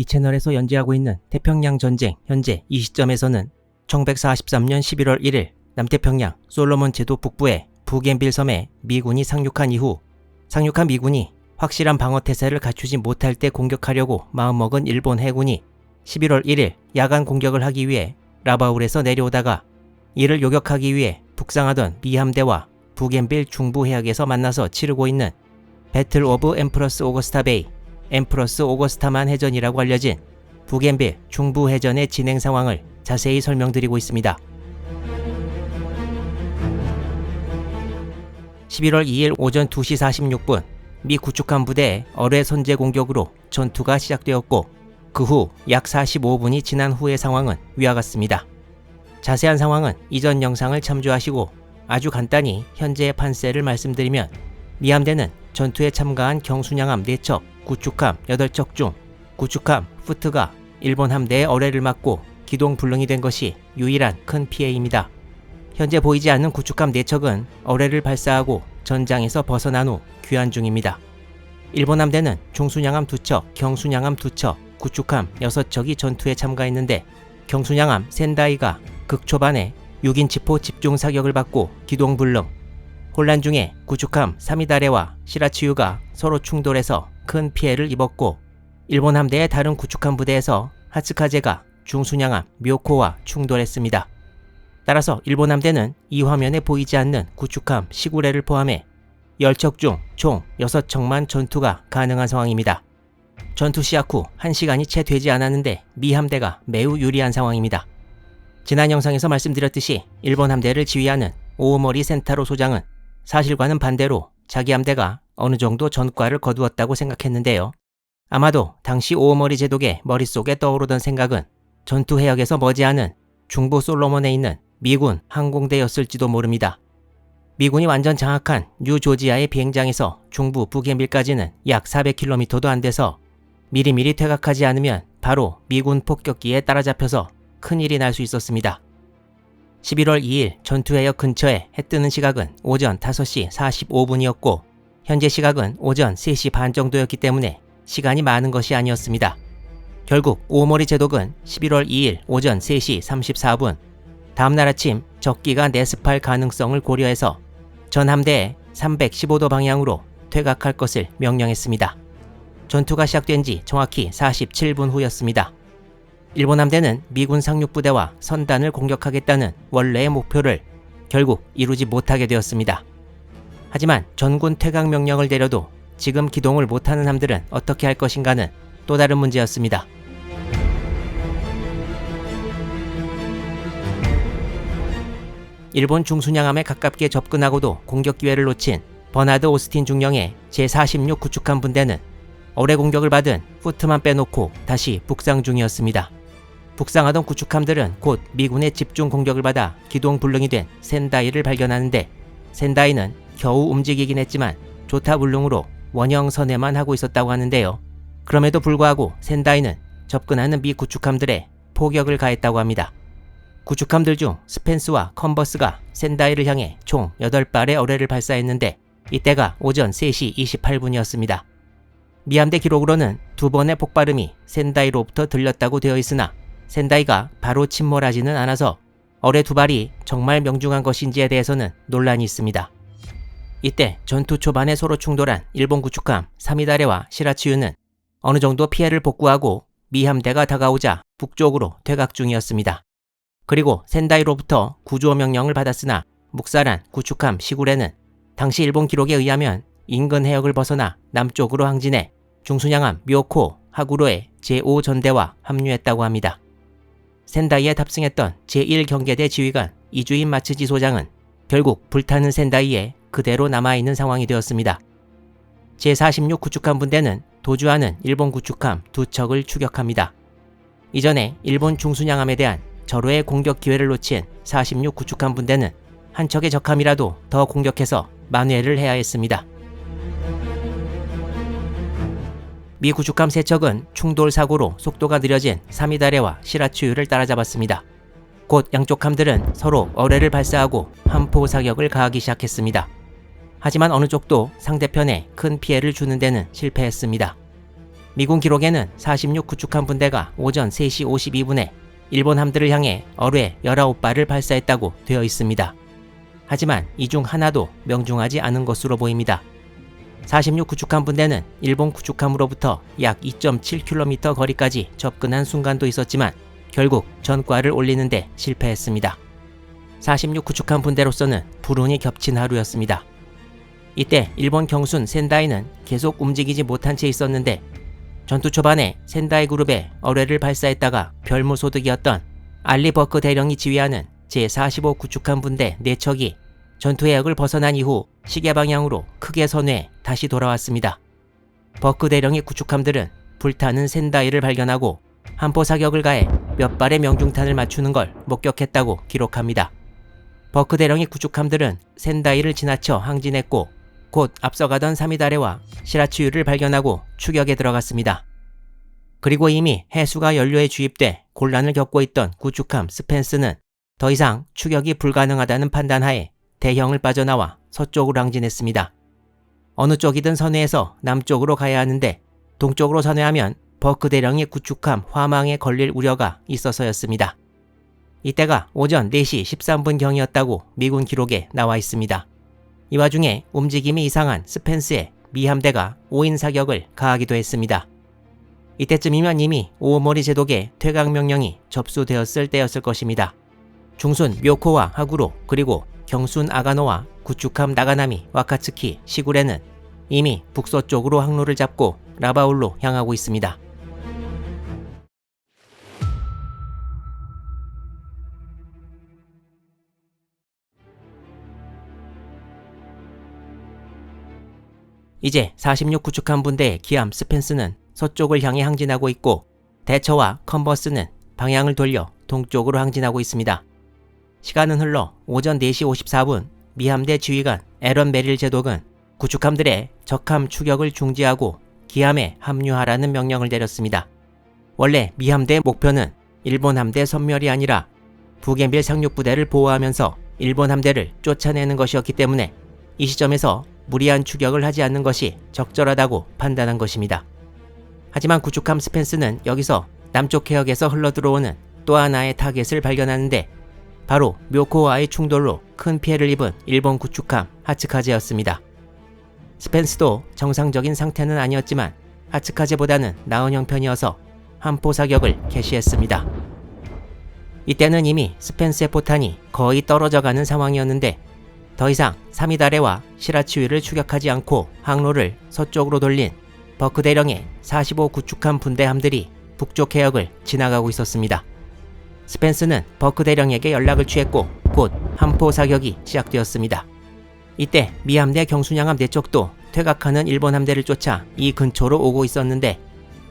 이 채널에서 연재하고 있는 태평양 전쟁 현재 이 시점에서는 1143년 11월 1일 남태평양 솔로몬 제도 북부의 부겐빌 섬에 미군이 상륙한 이후 상륙한 미군이 확실한 방어 태세를 갖추지 못할 때 공격하려고 마음먹은 일본 해군이 11월 1일 야간 공격을 하기 위해 라바울에서 내려오다가 이를 요격하기 위해 북상하던 미 함대와 부겐빌 중부 해역에서 만나서 치르고 있는 배틀 오브 엠프러스 오거스타 베이 엠프러스 오거스타만 해전이라고 알려진 부겐빌 중부 해전의 진행 상황을 자세히 설명드리고 있습니다. 11월 2일 오전 2시 46분 미 구축함 부대의 어뢰 선제 공격으로 전투가 시작되었고 그 후 약 45분이 지난 후의 상황은 위와 같습니다. 자세한 상황은 이전 영상을 참조하시고 아주 간단히 현재의 판세를 말씀드리면 미 함대는 전투에 참가한 경순양함 4척, 구축함 8척 중 구축함 푸트가 일본 함대의 어뢰를 맞고 기동 불능이 된 것이 유일한 큰 피해입니다. 현재 보이지 않는 구축함 4척은 어뢰를 발사하고 전장에서 벗어난 후 귀환 중입니다. 일본 함대는 중순양함 2척, 경순양함 2척, 구축함 6척이 전투에 참가했는데 경순양함 센다이가 극초반에 6인치포 집중 사격을 받고 기동 불능, 혼란 중에 구축함 사미다레와 시라치유가 서로 충돌해서 큰 피해를 입었고 일본 함대의 다른 구축함 부대에서 하츠카제가 중순양함 묘코와 충돌했습니다. 따라서 일본 함대는 이 화면에 보이지 않는 구축함 시구레를 포함해 10척 중 총 6척만 전투가 가능한 상황입니다. 전투 시작 후 1시간이 채 되지 않았는데 미 함대가 매우 유리한 상황입니다. 지난 영상에서 말씀드렸듯이 일본 함대를 지휘하는 오오머리 센타로 소장은 사실과는 반대로 자기 함대가 어느 정도 전과를 거두었다고 생각했는데요. 아마도 당시 오오머리 제독의 머릿속에 떠오르던 생각은 전투 해역에서 머지않은 중부 솔로몬에 있는 미군 항공대였을지도 모릅니다. 미군이 완전 장악한 뉴조지아의 비행장에서 중부 북해밀까지는 약 400km도 안 돼서 미리미리 퇴각하지 않으면 바로 미군 폭격기에 따라잡혀서 큰일이 날 수 있었습니다. 11월 2일 전투해역 근처에 해 뜨는 시각은 오전 5시 45분이었고 현재 시각은 오전 3시 반 정도였기 때문에 시간이 많은 것이 아니었습니다. 결국 오모리 제독은 11월 2일 오전 3시 34분 다음날 아침 적기가 내습할 가능성을 고려해서 전 함대에 315도 방향으로 퇴각할 것을 명령했습니다. 전투가 시작된 지 정확히 47분 후였습니다. 일본 함대는 미군 상륙부대와 선단을 공격하겠다는 원래의 목표를 결국 이루지 못하게 되었습니다. 하지만 전군 퇴각 명령을 내려도 지금 기동을 못하는 함들은 어떻게 할 것인가는 또 다른 문제였습니다. 일본 중순양함에 가깝게 접근하고도 공격 기회를 놓친 버나드 오스틴 중령의 제46 구축함 분대는 어뢰 공격을 받은 후트만 빼놓고 다시 북상 중이었습니다. 북상하던 구축함들은 곧 미군의 집중 공격을 받아 기동 불능이 된 센다이를 발견하는데 센다이는 겨우 움직이긴 했지만 조타 불능으로 원형 선회만 하고 있었다고 하는데요. 그럼에도 불구하고 센다이는 접근하는 미 구축함들에 포격을 가했다고 합니다. 구축함들 중 스펜스와 컨버스가 센다이를 향해 총 8발의 어뢰를 발사했는데 이때가 오전 3시 28분이었습니다. 미함대 기록으로는 두 번의 폭발음이 센다이로부터 들렸다고 되어 있으나 센다이가 바로 침몰하지는 않아서 어뢰 두 발이 정말 명중한 것인지에 대해서는 논란이 있습니다. 이때 전투 초반에 서로 충돌한 일본 구축함 사미다레와 시라치유는 어느 정도 피해를 복구하고 미함대가 다가오자 북쪽으로 퇴각 중이었습니다. 그리고 센다이로부터 구조 명령을 받았으나 묵살한 구축함 시구레는 당시 일본 기록에 의하면 인근 해역을 벗어나 남쪽으로 항진해 중순양함 묘코 하구로의 제5전대와 합류했다고 합니다. 센다이에 탑승했던 제1경계대 지휘관 이주인 마츠지 소장은 결국 불타는 센다이에 그대로 남아있는 상황이 되었습니다. 제46 구축함 분대는 도주하는 일본 구축함 두 척을 추격합니다. 이전에 일본 중순양함에 대한 절호의 공격 기회를 놓친 46 구축함 분대는 한 척의 적함이라도 더 공격해서 만회를 해야 했습니다. 미 구축함 세 척은 충돌 사고로 속도가 느려진 사미다레와 시라추유를 따라잡았습니다. 곧 양쪽 함들은 서로 어뢰를 발사하고 함포 사격을 가하기 시작했습니다. 하지만 어느 쪽도 상대편에 큰 피해를 주는 데는 실패했습니다. 미군 기록에는 46 구축함 분대가 오전 3시 52분에 일본 함들을 향해 어뢰 19발을 발사했다고 되어 있습니다. 하지만 이 중 하나도 명중하지 않은 것으로 보입니다. 46 구축함 분대는 일본 구축함으로부터 약 2.7km 거리까지 접근한 순간도 있었지만 결국 전과를 올리는데 실패했습니다. 46 구축함 분대로서는 불운이 겹친 하루였습니다. 이때 일본 경순 센다이는 계속 움직이지 못한 채 있었는데 전투 초반에 센다이 그룹에 어뢰를 발사했다가 별무 소득이었던 알리버크 대령이 지휘하는 제45 구축함 분대 4척이 전투 해역을 벗어난 이후 시계 방향으로 크게 선회해 다시 돌아왔습니다. 버크 대령의 구축함들은 불타는 센다이를 발견하고 한포 사격을 가해 몇 발의 명중탄을 맞추는 걸 목격했다고 기록합니다. 버크 대령의 구축함들은 센다이를 지나쳐 항진했고 곧 앞서가던 사미다레와 시라츠유를 발견하고 추격에 들어갔습니다. 그리고 이미 해수가 연료에 주입돼 곤란을 겪고 있던 구축함 스펜스는 더 이상 추격이 불가능하다는 판단하에 대형을 빠져나와 서쪽으로 항진했습니다. 어느 쪽이든 선회해서 남쪽으로 가야 하는데 동쪽으로 선회하면 버크 대령의 구축함 화망에 걸릴 우려가 있어서였습니다. 이때가 오전 4시 13분경이었다고 미군 기록에 나와 있습니다. 이 와중에 움직임이 이상한 스펜스의 미 함대가 5인 사격을 가하기도 했습니다. 이때쯤이면 이미 오모리 제독의 퇴각 명령이 접수되었을 때였을 것입니다. 중순 묘코와 하구로 그리고 경순 아가노와 구축함 나가나미 와카츠키 시구레는 이미 북서쪽으로 항로를 잡고 라바울로 향하고 있습니다. 이제 46 구축함 분대의 기암 스펜스는 서쪽을 향해 항진하고 있고 대처와 컨버스는 방향을 돌려 동쪽으로 항진하고 있습니다. 시간은 흘러 오전 4시 54분 미함대 지휘관 에런 메릴 제독은 구축함들의 적함 추격을 중지하고 기함에 합류하라는 명령을 내렸습니다. 원래 미함대의 목표는 일본 함대 섬멸이 아니라 북앤빌 상륙부대를 보호하면서 일본 함대를 쫓아내는 것이었기 때문에 이 시점에서 무리한 추격을 하지 않는 것이 적절하다고 판단한 것입니다. 하지만 구축함 스펜스는 여기서 남쪽 해역에서 흘러들어오는 또 하나의 타겟을 발견하는데 바로 묘코와의 충돌로 큰 피해를 입은 일본 구축함 하츠카제였습니다. 스펜스도 정상적인 상태는 아니었지만 하츠카제보다는 나은 형편이어서 한포 사격을 개시했습니다. 이때는 이미 스펜스의 포탄이 거의 떨어져 가는 상황이었는데 더 이상 사미다레와 시라치위를 추격하지 않고 항로를 서쪽으로 돌린 버크 대령의 45 구축함 분대함들이 북쪽 해역을 지나가고 있었습니다. 스펜스는 버크 대령에게 연락을 취했고 곧 한포 사격이 시작되었습니다. 이때 미함대 경순양함 내쪽도 퇴각하는 일본 함대를 쫓아 이 근처로 오고 있었는데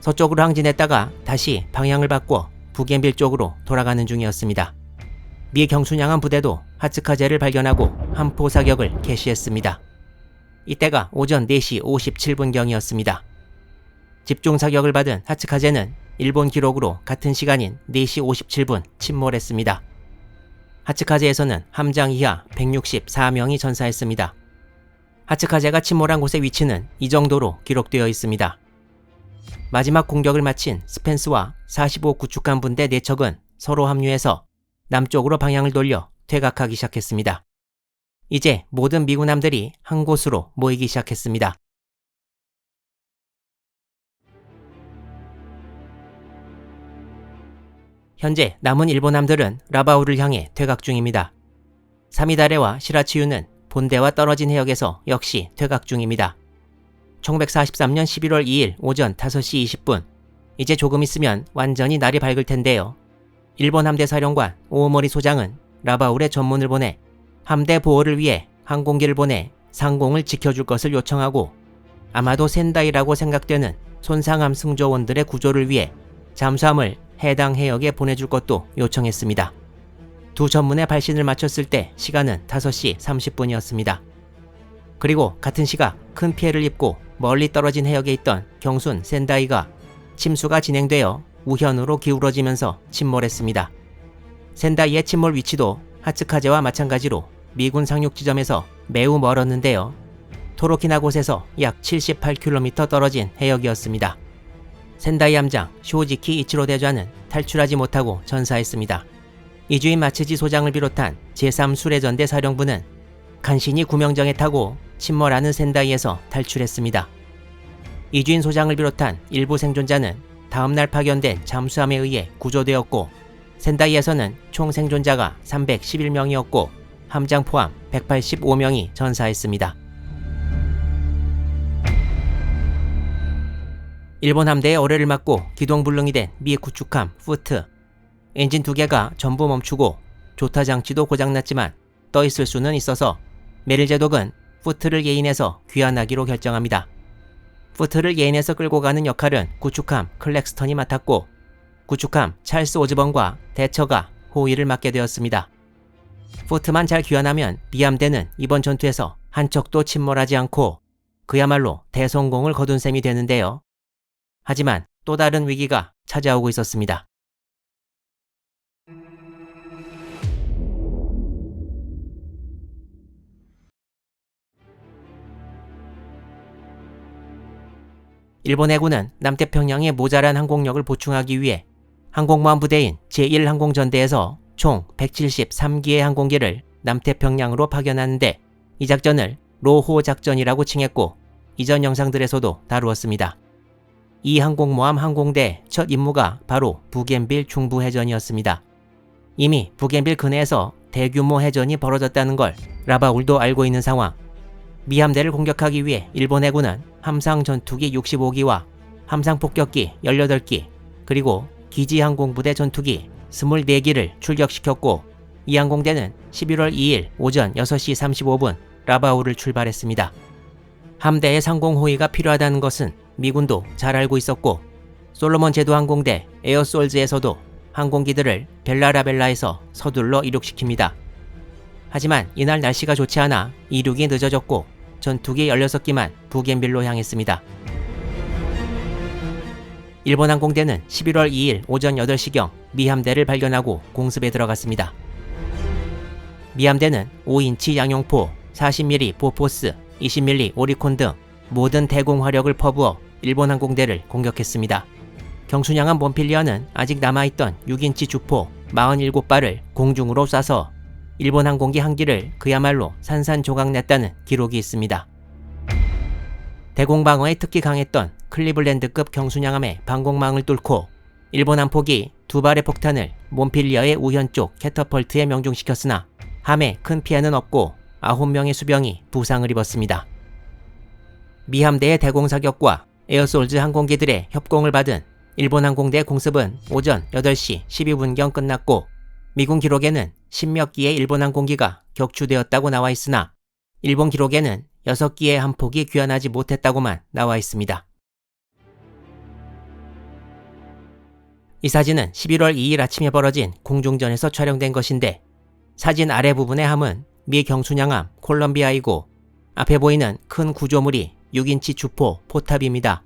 서쪽으로 항진했다가 다시 방향을 바꿔 북앤빌 쪽으로 돌아가는 중이었습니다. 미 경순양함 부대도 하츠카제를 발견하고 한포 사격을 개시했습니다. 이때가 오전 4시 57분경이었습니다. 집중 사격을 받은 하츠카제는 일본 기록으로 같은 시간인 4시 57분 침몰했습니다. 하츠카제에서는 함장 이하 164명이 전사했습니다. 하츠카제가 침몰한 곳의 위치는 이 정도로 기록되어 있습니다. 마지막 공격을 마친 스펜스와 45 구축함 분대 4척은 서로 합류해서 남쪽으로 방향을 돌려 퇴각하기 시작했습니다. 이제 모든 미군함들이 한 곳으로 모이기 시작했습니다. 현재 남은 일본함들은 라바우를 향해 퇴각 중입니다. 사미다레와 시라치유는 본대와 떨어진 해역에서 역시 퇴각 중입니다. 1943년 11월 2일 오전 5시 20분. 이제 조금 있으면 완전히 날이 밝을 텐데요. 일본 함대 사령관 오모리 소장은 라바울의 전문을 보내 함대 보호를 위해 항공기를 보내 상공을 지켜줄 것을 요청하고 아마도 센다이라고 생각되는 손상함 승조원들의 구조를 위해 잠수함을 해당 해역에 보내줄 것도 요청했습니다. 두 전문의 발신을 마쳤을 때 시간은 5시 30분이었습니다. 그리고 같은 시각 큰 피해를 입고 멀리 떨어진 해역에 있던 경순 센다이가 침수가 진행되어 우현으로 기울어지면서 침몰했습니다. 센다이의 침몰 위치도 하츠카제와 마찬가지로 미군 상륙 지점에서 매우 멀었는데요. 토로키나 곳에서 약 78km 떨어진 해역이었습니다. 센다이 함장 쇼지키 이치로 대좌는 탈출하지 못하고 전사했습니다. 이주인 마츠지 소장을 비롯한 제3수레전대 사령부는 간신히 구명정에 타고 침몰하는 센다이에서 탈출했습니다. 이주인 소장을 비롯한 일부 생존자는 다음날 파견된 잠수함에 의해 구조되었고 센다이에서는 총 생존자가 311명이었고 함장 포함 185명이 전사했습니다. 일본 함대의 어뢰를 맞고 기동불능이 된미 구축함 푸트. 엔진 두 개가 전부 멈추고 조타 장치도 고장났지만 떠 있을 수는 있어서 메릴 제독은 푸트를 예인해서 귀환하기로 결정합니다. 푸트를 예인해서 끌고 가는 역할은 구축함 클렉스턴이 맡았고 구축함 찰스 오즈번과 대처가 호위를 맡게 되었습니다. 푸트만 잘 귀환하면 미함대는 이번 전투에서 한 척도 침몰하지 않고 그야말로 대성공을 거둔 셈이 되는데요. 하지만 또 다른 위기가 찾아오고 있었습니다. 일본 해군은 남태평양의 모자란 항공력을 보충하기 위해 항공모함 부대인 제1항공전대에서 총 173기의 항공기를 남태평양으로 파견하는데 이 작전을 로호 작전이라고 칭했고 이전 영상들에서도 다루었습니다. 이 항공모함 항공대 첫 임무가 바로 북앤빌 중부 해전이었습니다. 이미 북앤빌 근해에서 대규모 해전이 벌어졌다는 걸 라바울도 알고 있는 상황. 미 함대를 공격하기 위해 일본 해군은 함상 전투기 65기와 함상 폭격기 18기, 그리고 기지 항공부대 전투기 24기를 출격시켰고 이 항공대는 11월 2일 오전 6시 35분 라바우를 출발했습니다. 함대의 상공 호위가 필요하다는 것은 미군도 잘 알고 있었고 솔로몬 제도 항공대 에어솔즈에서도 항공기들을 벨라라벨라에서 서둘러 이륙시킵니다. 하지만 이날 날씨가 좋지 않아 이륙이 늦어졌고 전투기 16기만 북앤빌로 향했습니다. 일본 항공대는 11월 2일 오전 8시경 미함대를 발견하고 공습에 들어갔습니다. 미함대는 5인치 양용포, 40mm 보포스, 20mm 오리콘 등 모든 대공 화력을 퍼부어 일본 항공대를 공격했습니다. 경순양함 몬필리어는 아직 남아있던 6인치 주포 47발을 공중으로 쏴서 일본 항공기 한 기를 그야말로 산산조각냈다는 기록이 있습니다. 대공방어에 특히 강했던 클리블랜드급 경순양함의 방공망을 뚫고 일본 함폭이 두 발의 폭탄을 몬필리어의 우현 쪽 캐터펄트에 명중시켰으나 함에 큰 피해는 없고 9명의 수병이 부상을 입었습니다. 미함대의 대공사격과 에어솔즈 항공기들의 협공을 받은 일본 항공대 공습은 오전 8시 12분경 끝났고 미군 기록에는 10몇 기의 일본 항공기가 격추되었다고 나와 있으나 일본 기록에는 6기의 함폭이 귀환하지 못했다고만 나와 있습니다. 이 사진은 11월 2일 아침에 벌어진 공중전에서 촬영된 것인데 사진 아래 부분의 함은 미 경순양함 콜럼비아이고 앞에 보이는 큰 구조물이 6인치 주포 포탑입니다.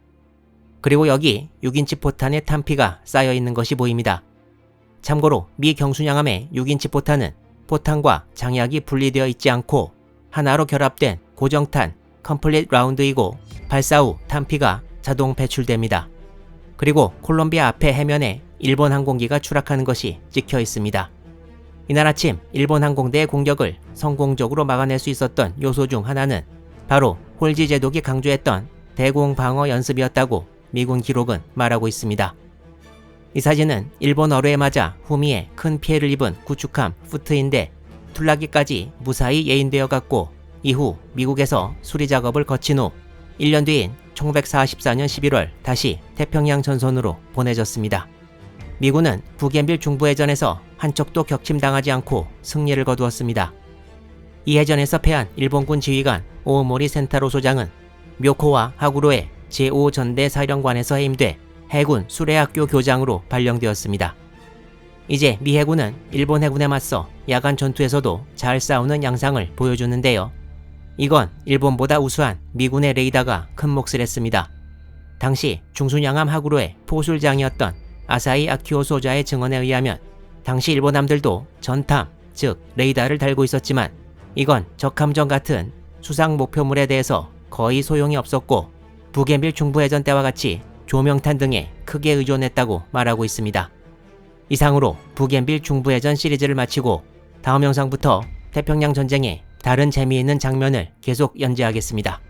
그리고 여기 6인치 포탄의 탄피가 쌓여 있는 것이 보입니다. 참고로 미 경순양함의 6인치 포탄은 포탄과 장약이 분리되어 있지 않고 하나로 결합된 고정탄 컴플릿 라운드이고 발사 후 탄피가 자동 배출됩니다. 그리고 콜롬비아 앞에 해면에 일본 항공기가 추락하는 것이 찍혀 있습니다. 이날 아침 일본 항공대의 공격을 성공적으로 막아낼 수 있었던 요소 중 하나는 바로 홀지 제독이 강조했던 대공 방어 연습이었다고 미군 기록은 말하고 있습니다. 이 사진은 일본 어뢰에 맞아 후미에 큰 피해를 입은 구축함 푸트인데 툴라기까지 무사히 예인되어 갔고 이후 미국에서 수리 작업을 거친 후 1년 뒤인 1944년 11월 다시 태평양 전선으로 보내졌습니다. 미군은 북앤빌 중부해전에서 한 척도 격침당하지 않고 승리를 거두었습니다. 이 해전에서 패한 일본군 지휘관 오모리 센타로 소장은 묘코와 하구로의 제5전대 사령관에서 해임돼 해군 수레학교 교장으로 발령되었습니다. 이제 미 해군은 일본 해군에 맞서 야간 전투에서도 잘 싸우는 양상을 보여주는데요. 이건 일본보다 우수한 미군의 레이더가 큰 몫을 했습니다. 당시 중순양함 하구로의 포술장이었던 아사히 아키오 소자의 증언에 의하면 당시 일본함들도 전탐, 즉 레이더를 달고 있었지만 이건 적함정 같은 수상 목표물에 대해서 거의 소용이 없었고 북앤빌 중부해전 때와 같이 조명탄 등에 크게 의존했다고 말하고 있습니다. 이상으로 북앤빌 중부해전 시리즈를 마치고 다음 영상부터 태평양 전쟁의 다른 재미있는 장면을 계속 연재하겠습니다.